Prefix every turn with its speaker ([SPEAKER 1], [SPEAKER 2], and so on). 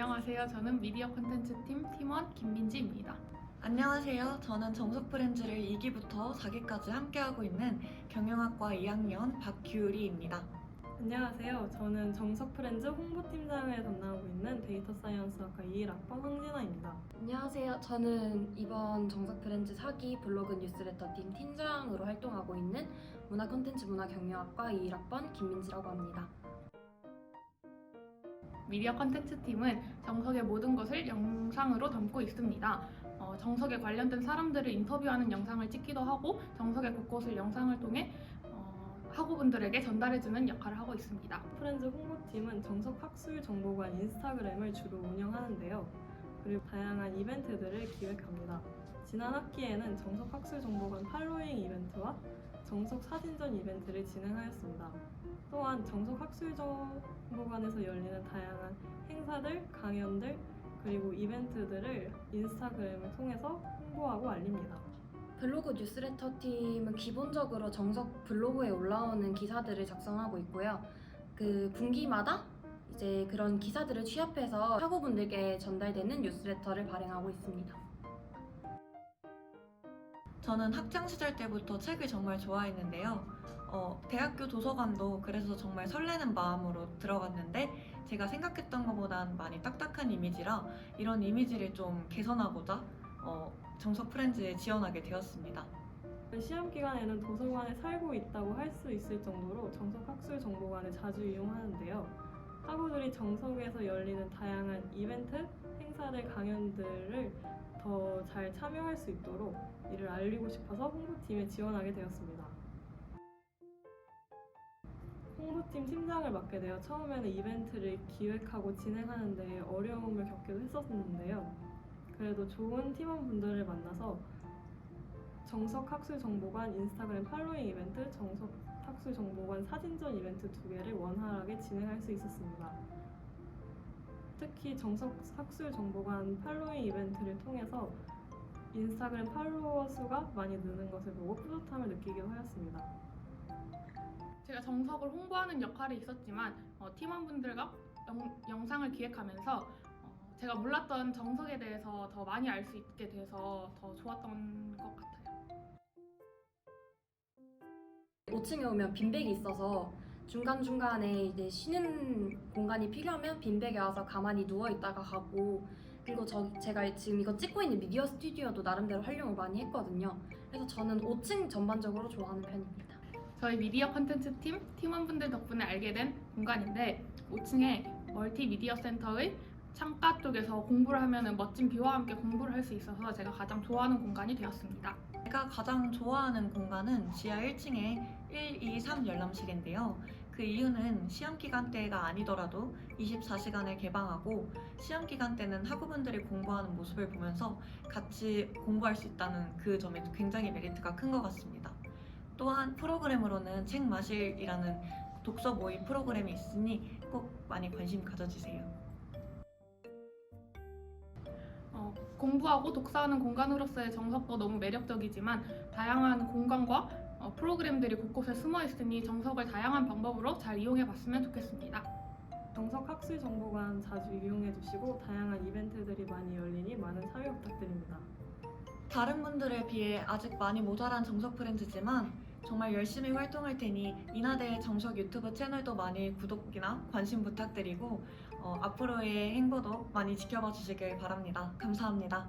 [SPEAKER 1] 안녕하세요. 저는 미디어 콘텐츠 팀 팀원 김민지입니다.
[SPEAKER 2] 안녕하세요. 저는 정석 프렌즈를 2기부터 4기까지 함께하고 있는 경영학과 2학년 박규리입니다.
[SPEAKER 3] 안녕하세요. 저는 정석 프렌즈 홍보팀장을 담당하고 있는 데이터 사이언스학과 21학번 황진아입니다.
[SPEAKER 4] 안녕하세요. 저는 이번 정석 브랜드 사기 블로그 뉴스레터 팀 팀장으로 활동하고 있는 문화 콘텐츠 문화 경영학과 21학번 김민지라고 합니다.
[SPEAKER 1] 미디어 콘텐츠 팀은 정석의 모든 것을 영상으로 담고 있습니다. 어, 정석에 관련된 사람들을 인터뷰하는 영상을 찍기도 하고 정석의 곳곳을 영상을 통해 어, 학우분들에게 전달해주는 역할을 하고 있습니다.
[SPEAKER 3] 프렌즈 홍보팀은 정석 학술 정보관 인스타그램을 주로 운영하는데요. 그리고 다양한 이벤트들을 기획합니다. 지난 학기에는 정석 학술 정보관 팔로잉 이벤트와 정석 사진전 이벤트를 진행하였습니다. 또한 정석 학술 정보관에서 열리는 다양한 행사들, 강연들, 그리고 이벤트들을 인스타그램을 통해서 홍보하고 알립니다.
[SPEAKER 4] 블로그 뉴스레터 팀은 기본적으로 정석 블로그에 올라오는 기사들을 작성하고 있고요. 그 분기마다 이제 그런 기사들을 취합해서 학우분들께 전달되는 뉴스레터를 발행하고 있습니다.
[SPEAKER 2] 저는 학창 시절 때부터 책을 정말 좋아했는데요. 어, 대학교 도서관도 그래서 정말 설레는 마음으로 들어갔는데 제가 생각했던 것보단 많이 딱딱한 이미지라 이런 이미지를 좀 개선하고자 어, 정석 프렌즈에 지원하게 되었습니다.
[SPEAKER 3] 시험 기간에는 도서관에 살고 있다고 할 수 있을 정도로 정석 학술 정보관을 자주 이용하는데요. 학우들이 정석에서 열리는 다양한 이벤트, 행사들, 강연들을 더 잘 참여할 수 있도록 이를 알리고 싶어서 홍보팀에 지원하게 되었습니다. 홍보팀 팀장을 맡게 되어 처음에는 이벤트를 기획하고 진행하는데 어려움을 겪기도 했었는데요. 그래도 좋은 팀원분들을 만나서 정석 학술 정보관 인스타그램 팔로잉 이벤트, 정석 학술 정보관 사진전 이벤트 두 개를 원활하게 진행할 수 있었습니다. 특히 정석 학술 정보관 팔로잉 이벤트를 통해서 인스타그램 팔로워 수가 많이 느는 것을 보고 뿌듯함을 느끼기도 하였습니다.
[SPEAKER 1] 제가 정석을 홍보하는 역할이 있었지만 어, 팀원분들과 영, 영상을 기획하면서 어, 제가 몰랐던 정석에 대해서 더 많이 알 수 있게 돼서 더 좋았던 것 같아요.
[SPEAKER 4] 5층에 오면 빈백이 있어서 중간중간에 이제 쉬는 공간이 필요하면 빈백에 와서 가만히 누워 있다가 가고 그리고 저 제가 지금 이거 찍고 있는 미디어 스튜디오도 나름대로 활용을 많이 했거든요. 그래서 저는 5층 전반적으로 좋아하는 편입니다.
[SPEAKER 1] 저희 미디어 콘텐츠 팀 팀원분들 덕분에 알게 된 공간인데 5층에 멀티미디어 센터의 창가 쪽에서 공부를 하면 멋진 뷰와 함께 공부를 할 수 있어서 제가 가장 좋아하는 공간이 되었습니다.
[SPEAKER 2] 제가 가장 좋아하는 공간은 지하 1층의 1, 2, 3 열람실인데요. 그 이유는 시험 기간 때가 아니더라도 24시간을 개방하고 시험 기간 때는 학우분들이 공부하는 모습을 보면서 같이 공부할 수 있다는 그 점에 굉장히 메리트가 큰 것 같습니다. 또한 프로그램으로는 책 마실이라는 독서 모의 프로그램이 있으니 꼭 많이 관심 가져주세요.
[SPEAKER 1] 어, 공부하고 독서하는 공간으로서의 정석도 너무 매력적이지만 다양한 공간과 어, 프로그램들이 곳곳에 숨어 있으니 정석을 다양한 방법으로 잘 이용해 봤으면 좋겠습니다.
[SPEAKER 3] 정석 학술 정보관 자주 이용해 주시고 다양한 이벤트들이 많이 열리니 많은 참여 부탁드립니다.
[SPEAKER 2] 다른 분들에 비해 아직 많이 모자란 정석 프렌즈지만 정말 열심히 활동할 테니 인하대 정석 유튜브 채널도 많이 구독이나 관심 부탁드리고 어, 앞으로의 행보도 많이 지켜봐 주시길 바랍니다. 감사합니다.